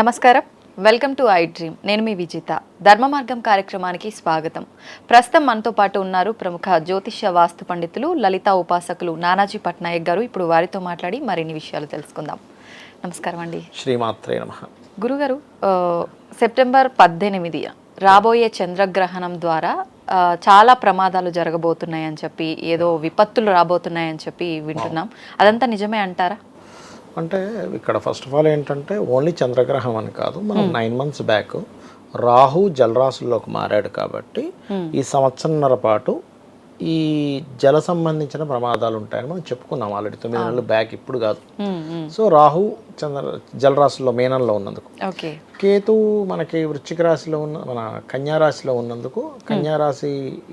నమస్కారం. Welcome to I dream. నేను మీ విజిత. ధర్మ మార్గం కార్యక్రమానికి స్వాగతం. ప్రస్తుతం మనతో పాటు ఉన్నారు ప్రముఖ జ్యోతిష్య వాస్తు పండితులు లలిత ఉపాసకులు నానాజీ పట్నాయక్ గారు. ఇప్పుడు వారితో మాట్లాడి మరిన్ని విషయాలు తెలుసుకుందాం. నమస్కారం అండి. శ్రీమాత్రే నమ. గురుగారు సెప్టెంబర్ పద్దెనిమిది రాబోయే చంద్రగ్రహణం ద్వారా చాలా ప్రమాదాలు జరగబోతున్నాయని చెప్పి ఏదో విపత్తులు రాబోతున్నాయని చెప్పి వింటున్నాం. అదంతా నిజమే అంటారా? అంటే ఇక్కడ ఫస్ట్ ఆఫ్ ఆల్ ఏంటంటే ఓన్లీ చంద్రగ్రహం అని కాదు. మనం నైన్ మంత్స్ బ్యాక్ రాహు జలరాశుల్లోకి మారాడు కాబట్టి ఈ సంవత్సరంన్నర పాటు ఈ జల సంబంధించిన ప్రమాదాలు ఉంటాయని మనం చెప్పుకున్నాం ఆల్రెడీ తొమ్మిది నెలలు బ్యాక్ ఇప్పుడు కాదు. ఉమ్, ఉమ్. సో రాహు చంద్ర జలరాశుల్లో మేనంలో ఉన్నందుకు. కేతు మనకి వృశ్చిక రాశిలో ఉన్న మన కన్యా రాశిలో ఉన్నందుకు కన్యా రాశి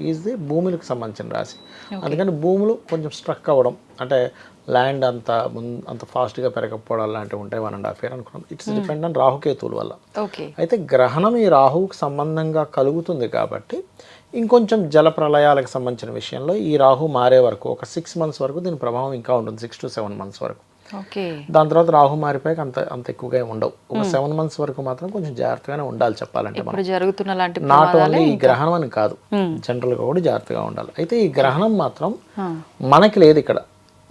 ఈజ్ ది భూములకు సంబంధించిన రాశి. అందుకని భూములు కొంచెం స్ట్రక్ అవ్వడం అంటే ల్యాండ్ అంత ముందు అంత ఫాస్ట్గా పెరగకపోవడం లాంటివి ఉంటాయి వన్ అండ్ హాఫ్ ఇయర్ అనుకున్నాం. ఇట్స్ డిపెండ్ ఆన్ రాహుకేతువుల వల్ల. ఓకే అయితే గ్రహణం ఈ రాహువుకు సంబంధంగా కలుగుతుంది కాబట్టి ఇంకొంచెం జల ప్రళయాలకు సంబంధించిన విషయంలో ఈ రాహు మారే వరకు ఒక సిక్స్ మంత్స్ వరకు దీని ప్రభావం ఇంకా ఉంటుంది సిక్స్ టు సెవెన్ మంత్స్ వరకు. ఓకే దాని తర్వాత రాహు మారిపోయాక అంత అంత ఎక్కువగా ఉండవు. ఒక సెవెన్ మంత్స్ వరకు మాత్రం కొంచెం జాగ్రత్తగానే ఉండాలి చెప్పాలంటే మనం. జరుగుతున్న లాంటి నాట్ ఓన్లీ ఈ గ్రహణం అని కాదు జనరల్గా కూడా జాగ్రత్తగా ఉండాలి. అయితే ఈ గ్రహణం మాత్రం మనకి లేదు ఇక్కడ.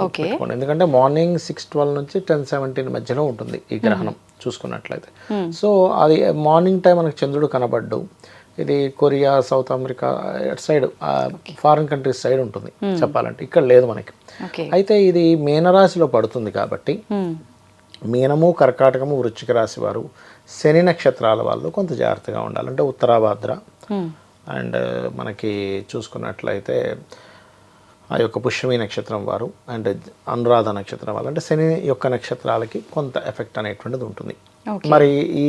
ఓకే. ఎందుకంటే మార్నింగ్ సిక్స్ ట్వెల్వ్ నుంచి టెన్ సెవెంటీన్ మధ్యలో ఉంటుంది ఈ గ్రహణం చూసుకున్నట్లయితే. సో అది మార్నింగ్ టైం మనకు చంద్రుడు కనబడ్డు. ఇది కొరియా సౌత్ అమెరికా అటు సైడ్ ఫారిన్ కంట్రీస్ సైడ్ ఉంటుంది చెప్పాలంటే. ఇక్కడ లేదు మనకి. అయితే ఇది మీనరాశిలో పడుతుంది కాబట్టి మీనము కర్కాటకము వృశ్చిక రాశి వారు శని నక్షత్రాల వాళ్ళు కొంత జాగ్రత్తగా ఉండాలి. అంటే ఉత్తరాభాద్ర అండ్ మనకి చూసుకున్నట్లయితే ఆ యొక్క పుష్యమి నక్షత్రం వారు అండ్ అనురాధ నక్షత్రం వాళ్ళు అంటే శని యొక్క నక్షత్రాలకి కొంత ఎఫెక్ట్ అనేటువంటిది ఉంటుంది. మరి ఈ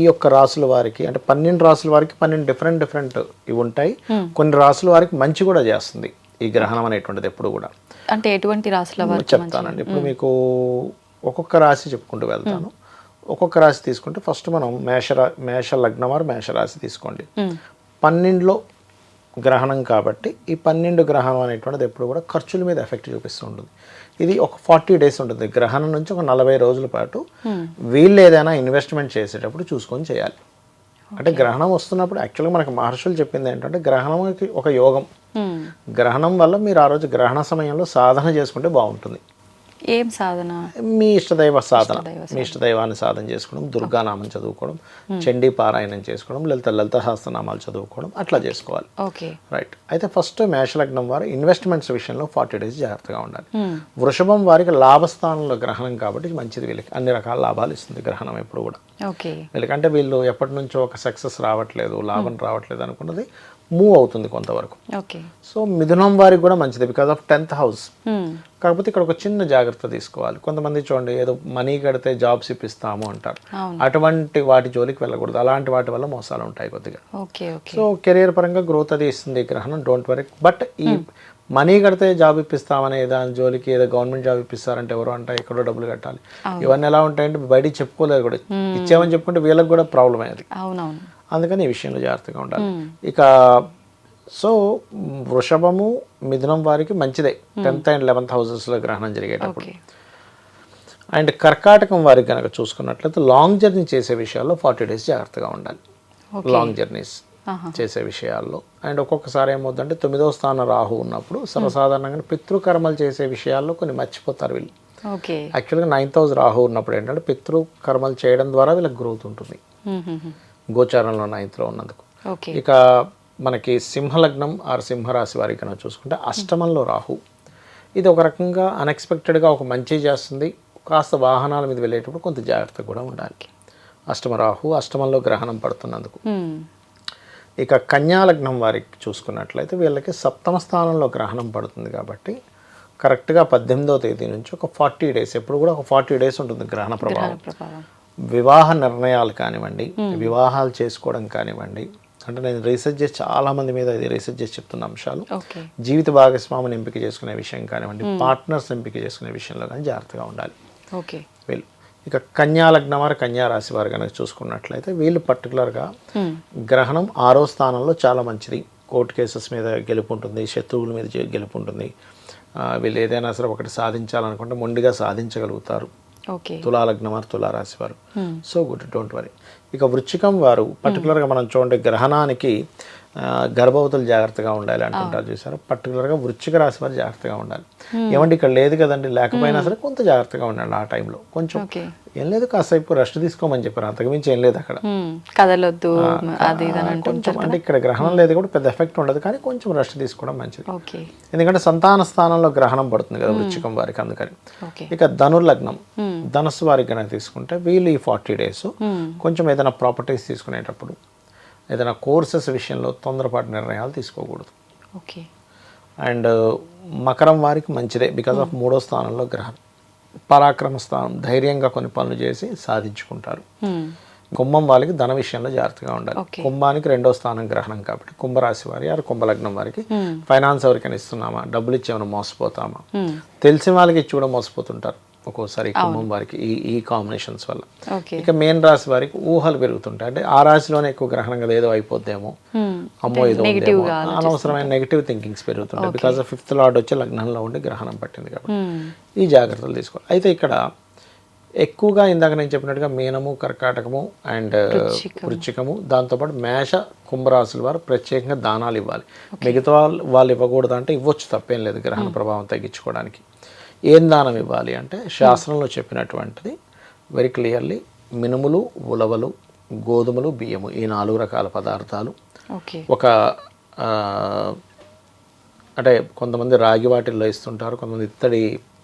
ఈ యొక్క రాసుల వారికి అంటే పన్నెండు రాసుల వారికి పన్నెండు డిఫరెంట్ డిఫరెంట్ ఇవి ఉంటాయి. కొన్ని రాసుల వారికి మంచి కూడా చేస్తుంది ఈ గ్రహణం అనేటువంటిది ఎప్పుడు కూడా. అంటే ఎటువంటి రాశుల వారు చెప్తానండి. ఇప్పుడు మీకు ఒక్కొక్క రాశి చెప్పుకుంటూ వెళ్తాను. ఒక్కొక్క రాశి తీసుకుంటే ఫస్ట్ మనం మేషరా మేష లగ్నం వారు మేషరాశి తీసుకోండి. పన్నెండులో గ్రహణం కాబట్టి ఈ పన్నెండు గ్రహణం అనేటువంటిది ఎప్పుడు కూడా ఖర్చుల మీద ఎఫెక్ట్ చూపిస్తూ ఉంటుంది. ఇది ఒక ఫార్టీ డేస్ ఉంటుంది. గ్రహణం నుంచి ఒక నలభై రోజుల పాటు వీళ్ళు ఏదైనా ఇన్వెస్ట్మెంట్ చేసేటప్పుడు చూసుకొని చేయాలి. అంటే గ్రహణం వస్తున్నప్పుడు యాక్చువల్గా మనకు మహర్షులు చెప్పింది ఏంటంటే గ్రహణంకి ఒక యోగం. గ్రహణం వల్ల మీరు ఆ రోజు గ్రహణ సమయంలో సాధన చేసుకుంటే బాగుంటుంది. ఏం సాధన? మీ ఇష్టదైవ సాధన. మీ ఇష్టదైవాన్ని సాధన చేసుకోవడం దుర్గానామం చదువుకోవడం చండీ పారాయణం చేసుకోవడం లలిత లలిత సహస్రనామాలు చదువుకోవడం అట్లా చేసుకోవాలి. ఓకే. రైట్ అయితే ఫస్ట్ మేషలగ్నం వారు ఇన్వెస్ట్మెంట్స్ విషయంలో ఫార్టీ డేస్ జాగ్రత్తగా ఉండాలి. వృషభం వారికి లాభస్థానంలో గ్రహణం కాబట్టి మంచిది వీళ్ళకి. అన్ని రకాల లాభాలు ఇస్తుంది గ్రహణం ఎప్పుడు కూడా. ఓకే. వీళ్ళకంటే వీళ్ళు ఎప్పటి నుంచో ఒక సక్సెస్ రావట్లేదు లాభం రావట్లేదు అనుకున్నది మూవ్ అవుతుంది కొంతవరకు. సో మిథునం వారికి కూడా మంచిది బికాస్ ఆఫ్ టెన్త్ హౌస్ కాకపోతే ఇక్కడ ఒక చిన్న జాగ్రత్త తీసుకోవాలి. కొంతమంది చూడండి ఏదో మనీ కడితే జాబ్స్ ఇప్పిస్తాము అంటారు. అటువంటి వాటి జోలికి వెళ్ళకూడదు. అలాంటి వాటి వల్ల మోసాలు ఉంటాయి కొద్దిగా. సో కెరియర్ పరంగా గ్రోత్ అది ఇస్తుంది గ్రహణం. డోంట్ వరీ బట్ ఈ మనీ కడితే జాబ్ ఇప్పిస్తామనే దాని జోలికి ఏదో గవర్నమెంట్ జాబ్ ఇప్పిస్తారంటే ఎవరు అంటే ఎక్కడో డబ్బులు కట్టాలి. ఇవన్నీ ఎలా ఉంటాయంటే బయటికి చెప్పుకోలేదు కూడా. ఇచ్చామని చెప్పుకుంటే వీళ్ళకి కూడా ప్రాబ్లం అది అవునవును. అందుకని ఈ విషయంలో జాగ్రత్తగా ఉండాలి. ఇక సో వృషభము మిథునం వారికి మంచిదే. టెన్త్ అండ్ లెవెన్త్ హౌసెస్లో గ్రహణం జరిగేటప్పుడు. అండ్ కర్కాటకం వారికి కనుక చూసుకున్నట్లయితే లాంగ్ జర్నీ చేసే విషయాల్లో ఫార్టీ డేస్ జాగ్రత్తగా ఉండాలి. Long journeys. చేసే విషయాల్లో. అండ్ ఒక్కొక్కసారి ఏమవుతుందంటే తొమ్మిదో స్థానం రాహు ఉన్నప్పుడు సర్వసాధారణంగా పితృకర్మలు చేసే విషయాల్లో కొన్ని మర్చిపోతారు వీళ్ళు. యాక్చువల్గా నైన్త్ హౌస్ రాహు ఉన్నప్పుడు ఏంటంటే పితృకర్మలు చేయడం ద్వారా వీళ్ళకి గ్రోత్ ఉంటుంది. గోచారంలో నైన్త్లో ఉన్నందుకు. ఇక మనకి సింహలగ్నం ఆర్ సింహరాశి వారికి కనుక చూసుకుంటే అష్టమంలో రాహు. ఇది ఒక రకంగా అన్ఎక్స్పెక్టెడ్గా ఒక మంచి చేస్తుంది. కాస్త వాహనాల మీద వెళ్ళేటప్పుడు కొంత జాగ్రత్త కూడా ఉండాలి. అష్టమ రాహు అష్టమంలో గ్రహణం పడుతున్నందుకు. ఇక కన్యా లగ్నం వారికి చూసుకున్నట్లయితే వీళ్ళకి సప్తమ స్థానంలో గ్రహణం పడుతుంది కాబట్టి కరెక్ట్గా పద్దెనిమిదవ తేదీ నుంచి ఒక ఫార్టీ డేస్ ఎప్పుడు కూడా ఒక ఫార్టీ డేస్ ఉంటుంది గ్రహణ ప్రభావం. ప్రభావం. వివాహ నిర్ణయాలు కానివ్వండి వివాహాలు చేసుకోవడం కానివ్వండి అంటే నేను రీసెర్చ్ చేసి చాలా మంది మీద ఇది రీసెర్చ్ చేసి చెప్తున్న అంశాలు. జీవిత భాగస్వామిని ఎంపిక చేసుకునే విషయం కానివ్వండి పార్ట్నర్స్ ఎంపిక చేసుకునే విషయంలో కానీ జాగ్రత్తగా ఉండాలి. ఓకే. వీళ్ళు. ఇక కన్యా లగ్నం వారు కన్యా రాశి వారు కనుక చూసుకున్నట్లయితే వీళ్ళు పర్టికులర్గా గ్రహణం ఆరో స్థానంలో చాలా మంచిది. కోర్టు కేసెస్ మీద గెలుపు ఉంటుంది శత్రువుల మీద గెలుపు ఉంటుంది. వీళ్ళు ఏదైనా సరే ఒకటి సాధించాలనుకుంటే మొండిగా సాధించగలుగుతారు. ఓకే. తులా లగ్నం వారు. తులా రాశి వారు సో గుడ్ డోంట్ వరీ ఇక వృచ్చికం వారు పర్టికులర్గా మనం చూడండి గ్రహణానికి గర్భవతులు జాగ్రత్తగా ఉండాలి అంటుంటారు చూసారు పర్టికులర్గా వృచ్చిక రాశి వారు జాగ్రత్తగా ఉండాలి. ఏమంటే ఇక్కడ లేదు కదండి. లేకపోయినా సరే కొంత జాగ్రత్తగా ఉండాలి ఆ టైంలో. కొంచెం ఏం లేదు కాసేపు రెస్ట్ తీసుకోమని చెప్పారు. అంతకుమించి ఏం లేదు అక్కడ. కదలొద్దు అది కొంచెం అంటే ఇక్కడ గ్రహణం లేదు కూడా పెద్ద ఎఫెక్ట్ ఉండదు కానీ కొంచెం రెస్ట్ తీసుకోవడం మంచిది. ఎందుకంటే సంతాన స్థానంలో గ్రహణం పడుతుంది కదా వృచ్చికం వారికి అందుకని. ఇక ధనుర్లగ్నం. ధనుస్సు వారికి కనుక తీసుకుంటే వీళ్ళు ఈ ఫార్టీ డేస్ కొంచెం ఏదైనా ప్రాపర్టీస్ తీసుకునేటప్పుడు ఏదైనా కోర్సెస్ విషయంలో తొందరపాటు నిర్ణయాలు తీసుకోకూడదు. ఓకే. అండ్ మకరం వారికి మంచిదే బికాస్ ఆఫ్ మూడో స్థానంలో గ్రహం. పరాక్రమ స్థానం ధైర్యంగా కొన్ని పనులు చేసి సాధించుకుంటారు. కుంభం వాళ్ళకి ధన విషయంలో జాగ్రత్తగా ఉండాలి. కుంభానికి రెండో స్థానం గ్రహణం కాబట్టి కుంభరాశి వారి ఆరు కుంభలగ్నం వారికి ఫైనాన్స్ ఎవరికైనా ఇస్తున్నామా? డబ్బులు ఇచ్చేమైనా మోసపోతామా? మ్మ్. తెలిసిన వాళ్ళకి ఇచ్చి కూడా మోసపోతుంటారు. ఒక్కోసారి కుంభం వారికి ఈ ఈ కాంబినేషన్స్ వల్ల. ఇక మెయిన్ రాశి వారికి ఊహలు పెరుగుతుంటాయి. అంటే ఆ రాశిలోనే ఎక్కువ గ్రహణం కదా ఏదో అయిపోద్దేమో మ్మ్. అమ్మో ఏదో ఉందేమో అనవసరమైన నెగిటివ్ థింకింగ్స్ పెరుగుతుంటాయి. బికాస్ ఆఫ్ ఫిఫ్త్ లార్డ్ వచ్చి లగ్నంలో ఉండి గ్రహణం పట్టింది కాబట్టి. ఈ జాగ్రత్తలు తీసుకోవాలి. అయితే ఇక్కడ ఎక్కువగా ఇందాక నేను చెప్పినట్టుగా మీనము కర్కాటకము అండ్ వృచ్చికము. దాంతోపాటు మేష కుంభరాశుల వారు ప్రత్యేకంగా దానాలు ఇవ్వాలి. మిగతా వాళ్ళు వాళ్ళు ఇవ్వకూడదు అంటే ఇవ్వచ్చు తప్పేం లేదు గ్రహణ ప్రభావం తగ్గించుకోవడానికి. ఏం దానం ఇవ్వాలి అంటే శాస్త్రంలో చెప్పినటువంటిది వెరీ క్లియర్లీ మినుములు ఉలవలు గోధుమలు బియ్యము ఈ నాలుగు రకాల పదార్థాలు. ఒక అంటే కొంతమంది రాగి వాటిల్లో ఇస్తుంటారు కొంతమంది ఇత్తడి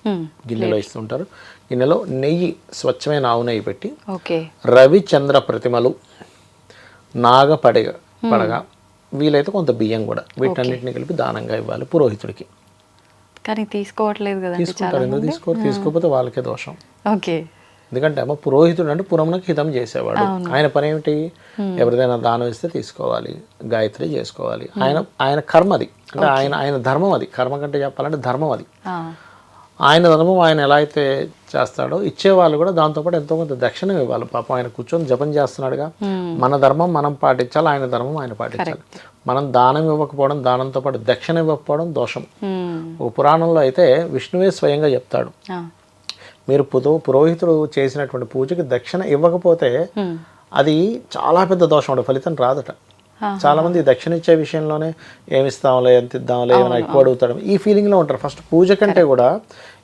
మ్మ్. గిన్నెలో ఇస్తుంటారు గిన్నెలో నెయ్యి స్వచ్ఛమైన ఆవు నెయ్యి పెట్టి రవిచంద్ర ప్రతిమలు నాగ పడగ పడగ వీలైతే కొంత బియ్యం కూడా. వీటన్నిటిని కలిపి దానంగా ఇవ్వాలి పురోహితుడికి. కానీ తీసుకోవట్లేదు కదండి తీసుకుంటారు. ఎందుకు తీసుకోరు? తీసుకోకపోతే వాళ్ళకే దోషం. ఓకే. ఎందుకంటే అమ్మ పురోహితుడు అంటే పురమునకు హితం చేసేవాడు. ఆయన పని ఏమిటి? ఎవరిదైనా దానం ఇస్తే తీసుకోవాలి. గాయత్రి చేసుకోవాలి. ఆయన ఆయన కర్మ అది. అంటే ఆయన ఆయన ధర్మం అది. కర్మ కంటే చెప్పాలంటే ధర్మం అది. ఆయన ధర్మం ఆయన ఎలా అయితే చేస్తాడో ఇచ్చేవాళ్ళు కూడా దాంతోపాటు ఎంతో కొంత దక్షిణ ఇవ్వాలి. పాపం ఆయన కూర్చొని జపం చేస్తున్నాడుగా. మన ధర్మం మనం పాటించాలి ఆయన ధర్మం ఆయన పాటించాలి. మనం దానం ఇవ్వకపోవడం దానంతో పాటు దక్షిణ ఇవ్వకపోవడం దోషం. ఒక పురాణంలో అయితే విష్ణువే స్వయంగా చెప్తాడు. మీరు పుతో పురోహితుడు చేసినటువంటి పూజకి దక్షిణ ఇవ్వకపోతే అది చాలా పెద్ద దోషం ఫలితం రాదట. చాలా మంది దక్షిణ ఇచ్చే విషయంలోనే ఏమి ఇస్తాంలే ఎంత ఇద్దాంలే ఏమైనా ఎక్కువ అడుగుతాడు ఈ ఫీలింగ్లో ఉంటారు. ఫస్ట్ పూజ కంటే కూడా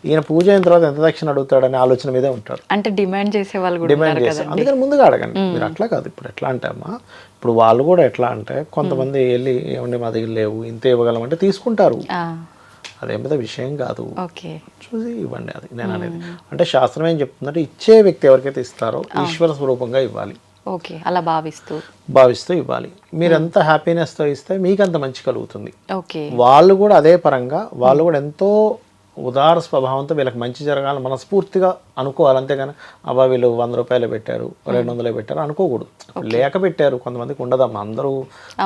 ఈయన పూజ అయిన తర్వాత ఎంత దక్షిణ అడుగుతాడనే ఆలోచన మీదే ఉంటారు. అంటే డిమాండ్ చేసే వాళ్ళు డిమాండ్ చేస్తారు అందుకని ముందుగా అడగండి. మీరు అట్లా కాదు. ఇప్పుడు ఎట్లా అంటే అమ్మా ఇప్పుడు వాళ్ళు కూడా ఎట్లా అంటే కొంతమంది వెళ్ళి ఏమండి మా దగ్గర లేవు ఇంత ఇవ్వగలం అంటే తీసుకుంటారు. అదేం పెద్ద విషయం కాదు. ఓకే. చూసి ఇవ్వండి అది. నేను అనేది. అంటే శాస్త్రం ఏం చెప్తుందంటే ఇచ్చే వ్యక్తి ఎవరికైతే ఇస్తారో ఈశ్వర స్వరూపంగా ఇవ్వాలి. ఓకే. అలా భావిస్తూ. భావిస్తూ ఇవ్వాలి. మీరు ఎంత హ్యాపీనెస్తో ఇస్తే మీకు అంత మంచి కలుగుతుంది. ఓకే. వాళ్ళు కూడా అదే పరంగా వాళ్ళు కూడా ఎంతో ఉదార స్వభావంతో వీళ్ళకి మంచి జరగాలని మనస్ఫూర్తిగా అనుకోవాలి. అంతేగాని అబ్బా వీళ్ళు వంద రూపాయలు పెట్టారు రెండు వందలే పెట్టారు అనుకోకూడదు. లేక పెట్టారు కొంతమందికి ఉండదమ్మా. అందరూ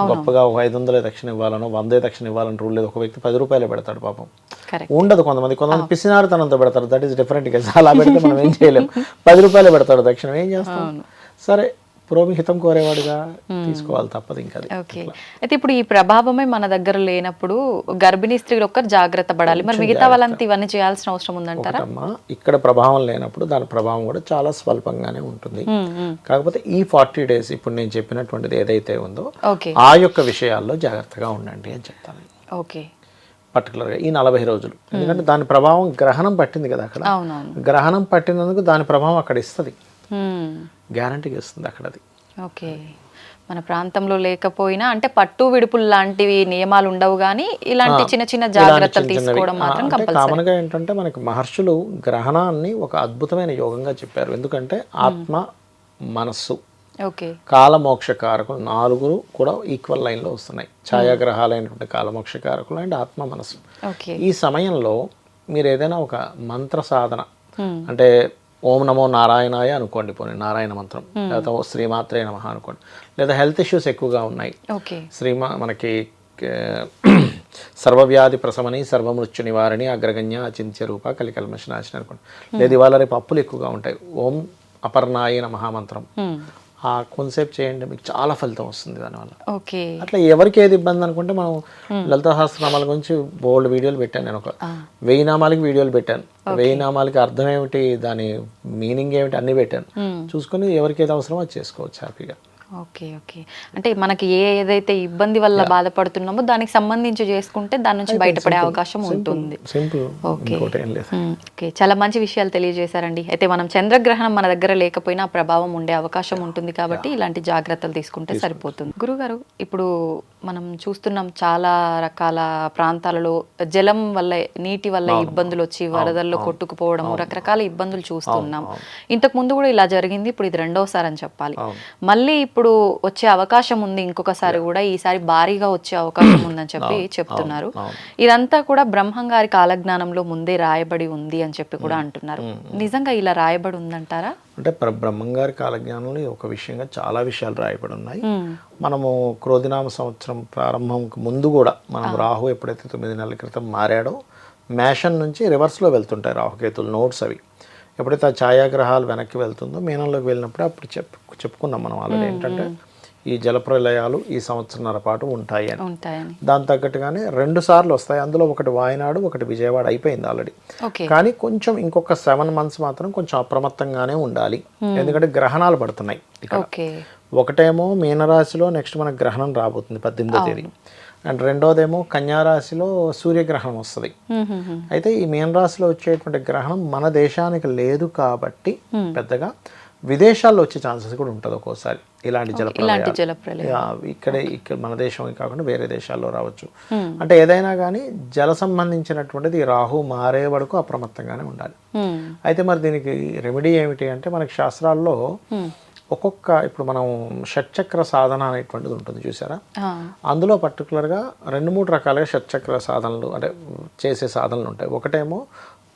గొప్పగా ఒక ఐదు వందలే దక్షిణ ఇవ్వాలనో వందే దక్షిణ ఇవ్వాలని రూల్ లేదు. ఒక వ్యక్తి పది రూపాయలే పెడతాడు పాపం. ఉండదు కొంతమంది. కొంతమంది పిసినారితనంతో పెడతారు. దట్ ఈస్ డిఫరెంట్ కేసు అలా పెడితే మనం ఏం చేయలేం. పది రూపాయలు పెడతాడు దక్షిణం. ఏం చేస్తాం? సరే. పురోహితం కోరేవాడుగా తీసుకోవాలి తప్పదు ఇంకా. ఓకే. అయితే ఇప్పుడు ఈ ప్రభావమే మన దగ్గర లేనప్పుడు గర్భిణీ స్త్రీలు ఒక్కరు జాగ్రత్త పడాలి. మరి మిగతా వాళ్ళంతా ఇవన్నీ చేయాల్సిన అవసరం ఉందంటారా? ఇక్కడ ప్రభావం లేనప్పుడు దాని ప్రభావం కూడా చాలా స్వల్పంగానే ఉంటుంది. మ్మ్, మ్మ్. కాకపోతే ఈ ఫార్టీ డేస్ ఇప్పుడు నేను చెప్పినటువంటిది ఏదైతే ఉందో ఆ యొక్క విషయాల్లో జాగ్రత్తగా ఉండండి అని చెప్తాను. ఓకే. పర్టికులర్గా ఈ నలభై రోజులు. ఎందుకంటే దాని ప్రభావం గ్రహణం పట్టింది కదా అక్కడ. గ్రహణం పట్టినందుకు దాని ప్రభావం అక్కడ ఇస్తుంది. గ్యారంటీగా ఇస్తుంది అక్కడ అది ఓకే మన ప్రాంతంలో లేకపోయినా అంటే పట్టు విడుపులు లాంటివి నియమాలు ఉండవు కానీ ఇలాంటి చిన్న చిన్న జాగ్రత్తలు తీసుకోవడం మాత్రం కామన్గా ఏంటంటే మనకి మహర్షులు గ్రహణాన్ని ఒక అద్భుతమైన యోగంగా చెప్పారు. ఎందుకంటే ఆత్మ మనస్సు ఓకే కాలమోక్ష కారకులు నాలుగు కూడా ఈక్వల్ లైన్లో వస్తున్నాయి. ఛాయాగ్రహాలైనటువంటి కాలమోక్ష కారకులు అండ్ ఆత్మ మనస్సు. ఓకే ఈ సమయంలో మీరు ఏదైనా ఒక మంత్ర సాధన అంటే ఓం నమో నారాయణాయ అనుకోండి పోనీ నారాయణ మంత్రం. లేదా ఓ శ్రీమాత్రే నమ అనుకోండి. లేదా హెల్త్ ఇష్యూస్ ఎక్కువగా ఉన్నాయి. శ్రీమా మనకి సర్వవ్యాధి ప్రసమని సర్వమృత్యు నివారణి అగ్రగణ్య అచింత్య రూప కలికల్మషనాశిని అనుకోండి. లేదు ఇవాళ రేపు అప్పులు ఎక్కువగా ఉంటాయి. ఓం అపర్ణాయ నమ మంత్రం. మ్మ్. ఆ కొంతసేపు చేయండి మీకు చాలా ఫలితం వస్తుంది దానివల్ల. ఓకే. అట్లా ఎవరికి ఏది ఇబ్బంది అనుకుంటే మనం లలిత సహస్రనామాల గురించి బోల్డ్ వీడియోలు పెట్టాను నేను ఒక వెయ్యి నామాలకి వీడియోలు పెట్టాను. వెయ్యి నామాలకి అర్థం ఏమిటి దాని మీనింగ్ ఏమిటి అన్ని పెట్టాను. చూసుకొని ఎవరికి ఏది అవసరమో అది చేసుకోవచ్చు హ్యాపీగా. Okay okay. అంటే మనకి ఏ ఏదైతే ఇబ్బంది వల్ల బాధపడుతున్నామో దానికి సంబంధించి చేసుకుంటే దాని నుంచి బయటపడే అవకాశం ఉంటుంది. ఓకే. ఓకే. చాలా మంచి విషయాలు తెలియజేశారండి. అయితే మనం చంద్రగ్రహణం మన దగ్గర లేకపోయినా ఆ ప్రభావం ఉండే అవకాశం ఉంటుంది కాబట్టి ఇలాంటి జాగ్రత్తలు తీసుకుంటే. సరిపోతుంది. గురుగారు ఇప్పుడు మనం చూస్తున్నాం చాలా రకాల ప్రాంతాలలో జలం వల్ల నీటి వల్ల ఇబ్బందులు వచ్చి వరదల్లో కొట్టుకుపోవడం రకరకాల ఇబ్బందులు చూస్తున్నాం. ఇంతకు ముందు కూడా ఇలా జరిగింది ఇప్పుడు ఇది రెండోసారి అని చెప్పాలి మళ్ళీ ఇప్పుడు వచ్చే అవకాశం ఉంది ఇంకొకసారి కూడా ఈసారి భారీగా వచ్చే అవకాశం ఉందని చెప్పి చెప్తున్నారు. ఇదంతా కూడా బ్రహ్మం గారి కాలజ్ఞానంలో ముందే రాయబడి ఉంది అని చెప్పి కూడా అంటున్నారు. నిజంగా ఇలా రాయబడి ఉందంటారా? అంటే ప్ర బ్రహ్మం గారి కాలజ్ఞానంలో ఒక విషయంగా చాలా విషయాలు రాయబడి ఉన్నాయి. మనము క్రోధినామ సంవత్సరం ప్రారంభంకు ముందు కూడా మనం రాహు ఎప్పుడైతే తొమ్మిది నెలల క్రితం మారాడో మేషన్ నుంచి రివర్స్లో వెళ్తుంటాయి రాహుకేతులు నోట్స్ అవి. ఎప్పుడైతే ఆ ఛాయాగ్రహాలు వెనక్కి వెళ్తుందో మీనంలోకి వెళ్ళినప్పుడు అప్పుడు చెప్పు చెప్పుకున్నాం మనం ఆల్రెడీ ఏంటంటే ఈ జలప్రలయాలు ఈ సంవత్సరంన్నర పాటు ఉంటాయి అని. దాని తగ్గట్టుగానే రెండు సార్లు వస్తాయి. అందులో ఒకటి వాయనాడు ఒకటి విజయవాడ అయిపోయింది ఆల్రెడీ. కానీ కొంచెం ఇంకొక సెవెన్ మంత్స్ మాత్రం కొంచెం అప్రమత్తంగానే ఉండాలి. ఎందుకంటే గ్రహణాలు పడుతున్నాయి ఇక్కడ. ఒకటేమో మీనరాశిలో నెక్స్ట్ మనకు గ్రహణం రాబోతుంది పద్దెనిమిదో తేదీ. అండ్ రెండోదేమో కన్యారాశిలో సూర్యగ్రహణం వస్తుంది. అయితే ఈ మీనరాశిలో వచ్చేటువంటి గ్రహణం మన దేశానికి లేదు కాబట్టి పెద్దగా విదేశాల్లో వచ్చే ఛాన్సెస్ కూడా ఉంటుంది ఒక్కోసారి. ఇలాంటి జలప్రలయాలు. ఇక్కడే ఇక్కడ మన దేశం కాకుండా వేరే దేశాల్లో రావచ్చు. అంటే ఏదైనా కానీ జల సంబంధించినటువంటిది రాహు మారే వరకు అప్రమత్తంగానే ఉండాలి. అయితే మరి దీనికి రెమెడీ ఏమిటి అంటే మనకి శాస్త్రాల్లో ఒక్కొక్క ఇప్పుడు మనం షట్చక్ర సాధన అనేటువంటిది ఉంటుంది చూసారా? అందులో పర్టికులర్గా రెండు మూడు రకాలుగా షట్చక్ర సాధనలు అంటే చేసే సాధనలు ఉంటాయి. ఒకటేమో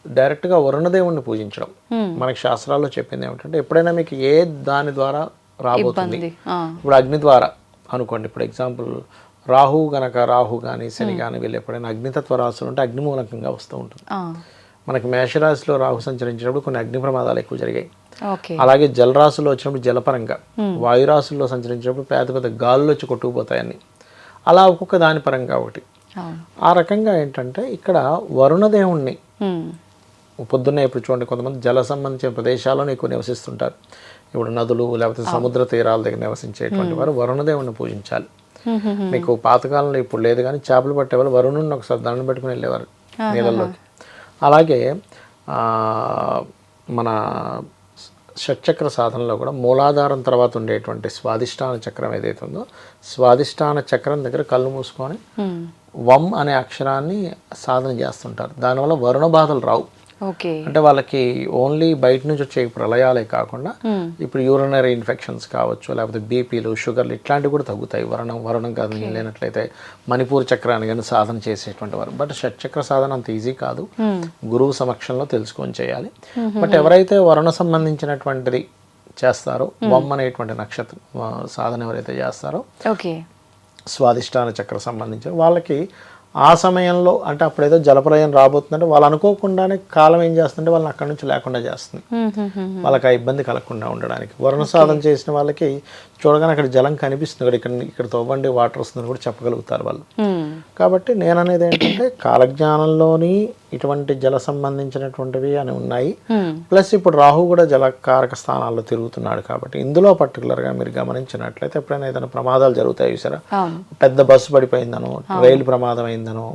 డైరెక్ట్గా వరుణదేవుణ్ణి పూజించడం. మనకి శాస్త్రాల్లో చెప్పింది ఏమిటంటే ఎప్పుడైనా మీకు ఏ దాని ద్వారా రాబోతుంది. ఇప్పుడు అగ్ని ద్వారా అనుకోండి. ఇప్పుడు ఎగ్జాంపుల్ రాహు గనక రాహు కానీ శని కానీ వీళ్ళు ఎప్పుడైనా అగ్నితత్వ రాశులు ఉంటే అగ్ని మూలకంగా వస్తూ ఉంటుంది. మనకి మేషరాశిలో రాహు సంచరించినప్పుడు కొన్ని అగ్ని ప్రమాదాలు ఎక్కువ జరిగాయి. అలాగే జలరాశుల్లో వచ్చినప్పుడు జలపరంగా వాయురాశుల్లో సంచరించినప్పుడు పెద్ద పెద్ద గాలులు వచ్చి కొట్టుకుపోతాయని అలా ఒక్కొక్క దాని పరంగా ఒకటి. ఆ రకంగా ఏంటంటే ఇక్కడ వరుణదేవుణ్ణి. పొద్దున్నే ఇప్పుడు చూడండి కొంతమంది జల సంబంధించిన ప్రదేశాల్లోనే ఎక్కువ నివసిస్తుంటారు. ఇప్పుడు నదులు లేకపోతే సముద్ర తీరాల దగ్గర నివసించేటువంటి వారు వరుణదేవుణ్ణి పూజించాలి. మీకు పాతకాలంలో ఇప్పుడు లేదు కానీ చేపలు పట్టేవాళ్ళు వరుణుని ఒకసారి దండం పెట్టుకుని వెళ్ళేవారు నీళ్ళల్లోకి. అలాగే మన షట్చక్ర సాధనలో కూడా మూలాధారం తర్వాత ఉండేటువంటి స్వాదిష్టాన చక్రం ఏదైతే ఉందో స్వాదిష్టాన చక్రం దగ్గర కళ్ళు మూసుకొని. వం అనే అక్షరాన్ని సాధన చేస్తుంటారు. దానివల్ల వరుణ బాధలు రావు. అంటే వాళ్ళకి ఓన్లీ బయట నుంచి వచ్చే ప్రళయాలే కాకుండా ఇప్పుడు యూరినరీ ఇన్ఫెక్షన్స్ కావచ్చు లేకపోతే బీపీలు షుగర్లు ఇట్లాంటివి కూడా తగ్గుతాయి. వరణం వరణం కాదు లేనట్లయితే మణిపూర్ చక్రాన్ని కానీ సాధన చేసేటువంటి వారు. బట్ షట్చక్ర సాధన అంత ఈజీ కాదు. గురువు సమక్షంలో తెలుసుకొని చేయాలి. బట్ ఎవరైతే వరుణ సంబంధించినటువంటిది చేస్తారో వమ్ అనేటువంటి నక్షత్రం సాధన ఎవరైతే చేస్తారో స్వాదిష్టాన చక్ర సంబంధించిన వాళ్ళకి ఆ సమయంలో అంటే అప్పుడేదో జలప్రలయం రాబోతుందంటే వాళ్ళు అనుకోకుండానే కాలం ఏం చేస్తుంటే వాళ్ళని అక్కడి నుంచి లేకుండా చేస్తుంది. వాళ్ళకి ఆ ఇబ్బంది కలగకుండా ఉండడానికి. వరుణ సాధన చేసిన వాళ్ళకి చూడగానే అక్కడ జలం కనిపిస్తుంది ఇక్కడ ఇక్కడ ఇక్కడ తవ్వండి వాటర్ వస్తుందని కూడా చెప్పగలుగుతారు వాళ్ళు. కాబట్టి నేను అనేది ఏంటంటే కాలజ్ఞానంలోని ఇటువంటి జల సంబంధించినటువంటివి అని ఉన్నాయి. ప్లస్ ఇప్పుడు రాహు కూడా జలకారక స్థానాల్లో తిరుగుతున్నాడు కాబట్టి ఇందులో పర్టికులర్గా మీరు గమనించినట్లయితే ఎప్పుడైనా ఏదైనా ప్రమాదాలు జరుగుతాయి చూసారా? పెద్ద బస్సు పడిపోయిందనో రైలు ప్రమాదం అయిందనో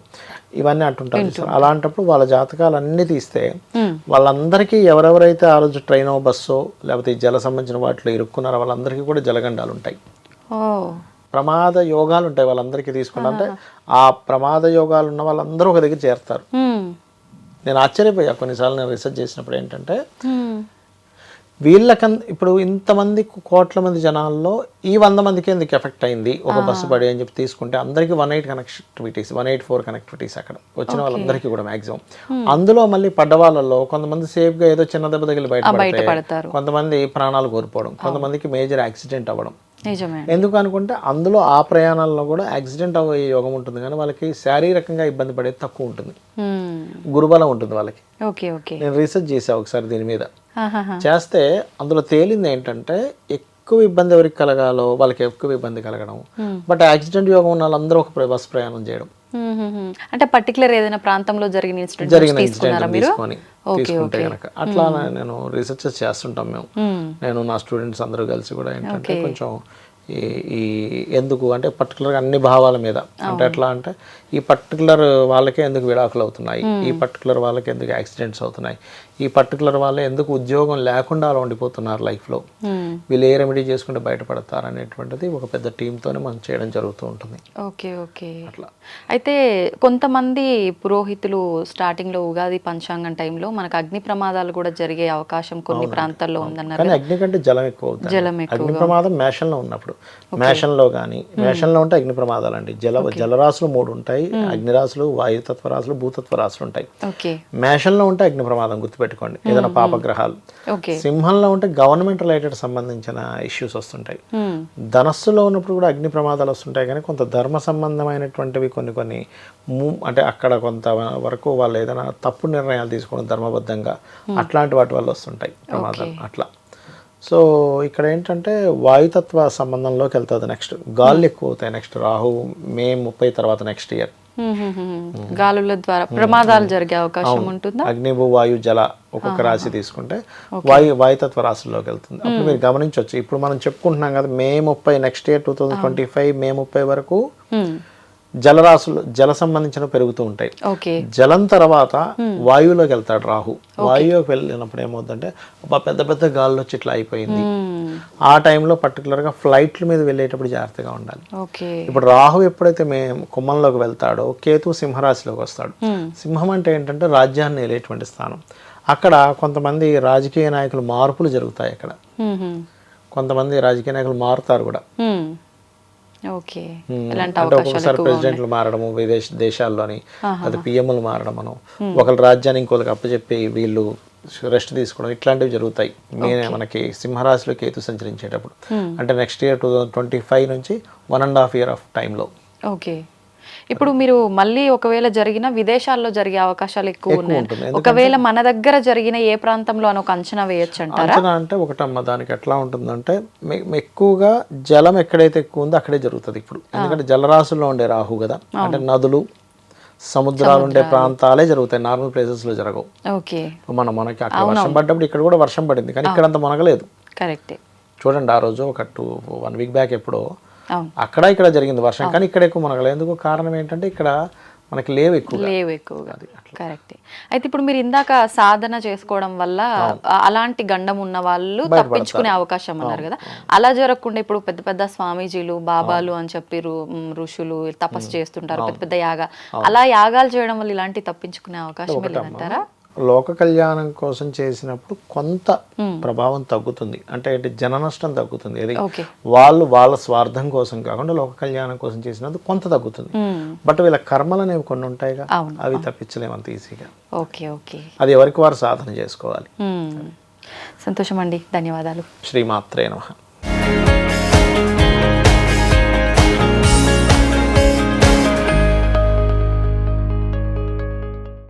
ఇవన్నీ అంటుంటారు? అలాంటప్పుడు వాళ్ళ జాతకాలు అన్ని తీస్తే. వాళ్ళందరికీ ఎవరెవరైతే ఆ రోజు ట్రైనో బస్సో లేకపోతే జల సంబంధించిన వాటిలో ఇరుక్కున్నారో వాళ్ళందరికీ కూడా జలగండాలు ఉంటాయి ప్రమాద యోగాలు ఉంటాయి వాళ్ళందరికీ తీసుకుంటే అంటే ఆ ప్రమాద యోగాలు ఉన్న వాళ్ళందరూ ఒక దగ్గర చేరుతారు. నేను ఆశ్చర్యపోయా కొన్నిసార్లు నేను రీసెర్చ్ చేసినప్పుడు ఏంటంటే మ్మ్. వీళ్ళకన్ ఇప్పుడు ఇంతమంది కోట్ల మంది జనాల్లో ఈ వంద మందికి ఎందుకు ఎఫెక్ట్ అయింది? ఒక బస్సు పడి అని చెప్పి తీసుకుంటే అందరికీ one eight connectivities one eight four connectivities అక్కడ. వచ్చిన వాళ్ళందరికీ కూడా మాక్సిమం అందులో మళ్ళీ పడ్డ వాళ్ళలో కొంతమంది సేఫ్గా ఏదో చిన్న దెబ్బ తగిలి బయటపడతారు కొంతమంది ప్రాణాలు కోల్పోవడం కొంతమందికి మేజర్ యాక్సిడెంట్ అవ్వడం. ఎందుకు అనుకుంటే అందులో ఆ ప్రయాణాల్లో కూడా యాక్సిడెంట్ అయ్యే యోగం ఉంటుంది. కానీ వాళ్ళకి శారీరకంగా ఇబ్బంది పడేది తక్కువ ఉంటుంది. గురుబలం ఉంటుంది వాళ్ళకి. Okay okay. నేను రీసెర్చ్ చేసా ఒకసారి దీని మీద. చేస్తే అందులో తేలింది ఏంటంటే ఎక్కువ ఇబ్బంది ఎవరికి కలగాలో వాళ్ళకి ఎక్కువ ఇబ్బంది కలగడం. బట్ యాక్సిడెంట్ యోగం ఉన్న వాళ్ళందరూ ఒక బస్ ప్రయాణం చేయడం. అంటే పర్టికులర్ ఏదైనా ప్రాంతంలో జరిగిన ఇన్సిడెంట్ జరిగిన తీసుకున్నారా మీరు? తీసుకుంటే కనుక అట్లా నేను రీసెర్చెస్ చేస్తుంటాం మేము. నేను నా స్టూడెంట్స్ అందరూ కలిసి కూడా ఏంటంటే కొంచెం ఈ ఈ ఎందుకు అంటే పర్టికులర్గా అన్ని భావాల మీద. అంటే ఎట్లా అంటే ఈ పర్టికులర్ వాళ్ళకే ఎందుకు విడాకులు అవుతున్నాయి? ఈ పర్టికులర్ వాళ్ళకి ఎందుకు యాక్సిడెంట్స్ అవుతున్నాయి? ఈ పర్టికులర్ వాళ్ళే ఎందుకు ఉద్యోగం లేకుండా అలా ఉండిపోతున్నారు లైఫ్లో మ్మ్. వీళ్ళు ఏ రెమెడీ చేసుకుంటే బయటపడతారు అనేటువంటిది ఒక పెద్ద టీంతోనే మనం చేయడం జరుగుతూ ఉంటుంది. Okay okay. అట్లా. అయితే కొంతమంది పురోహితులు స్టార్టింగ్లో ఉగాది పంచాంగం టైంలో మనకు అగ్ని ప్రమాదాలు కూడా జరిగే అవకాశం కొన్ని ప్రాంతాల్లో ఉందన్నారు కానీ అగ్ని కంటే జలం ఎక్కువ అవుతుంది. జలం అగ్ని ప్రమాదం మేషంలో ఉన్నప్పుడు. మేషంలో కానీ మేషంలో ఉంటే అగ్ని ప్రమాదాలు అండి జల జలరాశులు మూడు ఉంటాయి. అగ్నిరాశులు వాయుతత్వ రాశులు భూతత్వ రాశులు ఉంటాయి మేషంలో ఉంటే అగ్ని ప్రమాదం గుర్తుపెట్టుకోండి. ఏదైనా పాపగ్రహాలు. సింహంలో ఉంటే గవర్నమెంట్ రిలేటెడ్ సంబంధించిన ఇష్యూస్ వస్తుంటాయి. ధనస్సులో ఉన్నప్పుడు కూడా అగ్ని ప్రమాదాలు వస్తుంటాయి కానీ కొంత ధర్మ సంబంధమైనటువంటివి కొన్ని కొన్ని అంటే అక్కడ కొంత వరకు వాళ్ళు ఏదైనా తప్పు నిర్ణయాలు తీసుకోవడం ధర్మబద్ధంగా అట్లాంటి వాటి వల్ల వస్తుంటాయి ప్రమాదాలు అట్లా. సో ఇక్కడ ఏంటంటే వాయుతత్వ సంబంధంలోకి వెళ్తుంది నెక్స్ట్ గాళ్ళు ఎక్కువ అవుతాయి నెక్స్ట్ రాహు మే ముప్పై తర్వాత నెక్స్ట్ ఇయర్. గాలుల ద్వారా ప్రమాదాలు జరిగే అవకాశం ఉంటుందా? అగ్ని వాయు జల ఒక్కొక్క రాశి తీసుకుంటే వాయు వాయుతత్వ రాశుల్లోకి వెళ్తుంది. అప్పుడు మీరు గమనించవచ్చు ఇప్పుడు మనం చెప్పుకుంటున్నాం కదా మే ముప్పై next year two thousand twenty five May ముప్పై వరకు. జలరాశులు జల సంబంధించిన పెరుగుతూ ఉంటాయి. జలం తర్వాత వాయువులోకి వెళ్తాడు రాహు. వాయువులోకి వెళ్ళినప్పుడు ఏమవుతుందంటే పెద్ద పెద్ద గాల్లో వచ్చి ఇట్లా అయిపోయింది. ఆ టైంలో పర్టికులర్గా ఫ్లైట్ల మీద వెళ్ళేటప్పుడు జాగ్రత్తగా ఉండాలి. ఇప్పుడు రాహు ఎప్పుడైతే మేము కుమ్మంలోకి వెళ్తాడో కేతు సింహరాశిలోకి వస్తాడు. సింహం అంటే ఏంటంటే రాజ్యాన్ని వెళ్ళేటువంటి స్థానం. అక్కడ కొంతమంది రాజకీయ నాయకులు మార్పులు జరుగుతాయి అక్కడ. కొంతమంది రాజకీయ నాయకులు మారుతారు కూడా. ఓకే. అంటే ఒక్కొక్కసారి ప్రెసిడెంట్లు మారడము విదేశ దేశాల్లోని అది పిఎంలు మారడమను ఒకళ్ళ రాజ్యాన్ని ఇంకొకరికి అప్పచెప్పి వీళ్ళు రెస్ట్ తీసుకోవడం ఇట్లాంటివి జరుగుతాయి. మెయిన్ మనకి సింహరాశిలో కేతు సంచరించేటప్పుడు. అంటే next year two thousand twenty five నుంచి one and half year of టైంలో. ఓకే. ఇప్పుడు మీరు మళ్ళీ ఒకవేళ జరిగిన విదేశాల్లో జరిగే అవకాశాలు ఎక్కువ ఉన్నాయి. ఒకవేళ మన దగ్గర జరిగిన ఏ ప్రాంతంలో అని ఒక అంచనా వేయొచ్చు అంటారా అంచనా అంటే ఒకటమ్మ దానికి ఎట్లా ఉంటుందంటే ఎక్కువగా జలం ఎక్కడైతే ఎక్కువ ఉందో అక్కడే జరుగుతుంది ఇప్పుడు. ఎందుకంటే జలరాశుల్లో ఉండే రాహు కదా అంటే నదులు సముద్రాలు ఉండే ప్రాంతాలే జరుగుతాయి నార్మల్ ప్లేసెస్లో జరగవు. ఓకే. మనం మనకి అక్కడ వర్షం పడ్డప్పుడు ఇక్కడ కూడా వర్షం పడింది కానీ ఇక్కడ అంత మునగలేదు. కరెక్టే. చూడండి ఆ రోజు ఒక టూ వన్ వీక్ బ్యాక్ ఎప్పుడో అక్కడ ఇక్కడ జరిగింది వర్షం. కానీ ఇక్కడ ఎక్కువ మునగలేదు. ఎందుకు? కారణం ఏంటంటే ఇక్కడ మనకి లేవు ఎక్కువ లేవు ఎక్కువగా. కరెక్టే. అయితే ఇప్పుడు మీరు ఇందాక సాధన చేసుకోవడం వల్ల అలాంటి గండం ఉన్న వాళ్ళు తప్పించుకునే అవకాశం అన్నారు కదా. అలా జరగకుండా ఇప్పుడు పెద్ద పెద్ద స్వామీజీలు బాబాలు అని చెప్పి ఋషులు తపస్సు చేస్తుంటారు పెద్ద పెద్ద యాగా. అలా యాగాలు చేయడం వల్ల ఇలాంటి తప్పించుకునే అవకాశం లేదంటారా లోక కళ్యాణం కోసం చేసినప్పుడు కొంత ప్రభావం తగ్గుతుంది. అంటే ఏంటి? జన నష్టం తగ్గుతుంది. ఓకే వాళ్ళు వాళ్ళ స్వార్థం కోసం కాకుండా లోక కళ్యాణం కోసం చేసినందుకు కొంత తగ్గుతుంది. బట్ వీళ్ళ కర్మలు అనేవి కొన్ని ఉంటాయిగా. అవి తప్పించలేము అంత ఈజీగా. ఓకే ఓకే అది ఎవరికి వారు సాధన చేసుకోవాలి. మ్. సంతోషం అండి ధన్యవాదాలు. శ్రీమాత్రే నమః.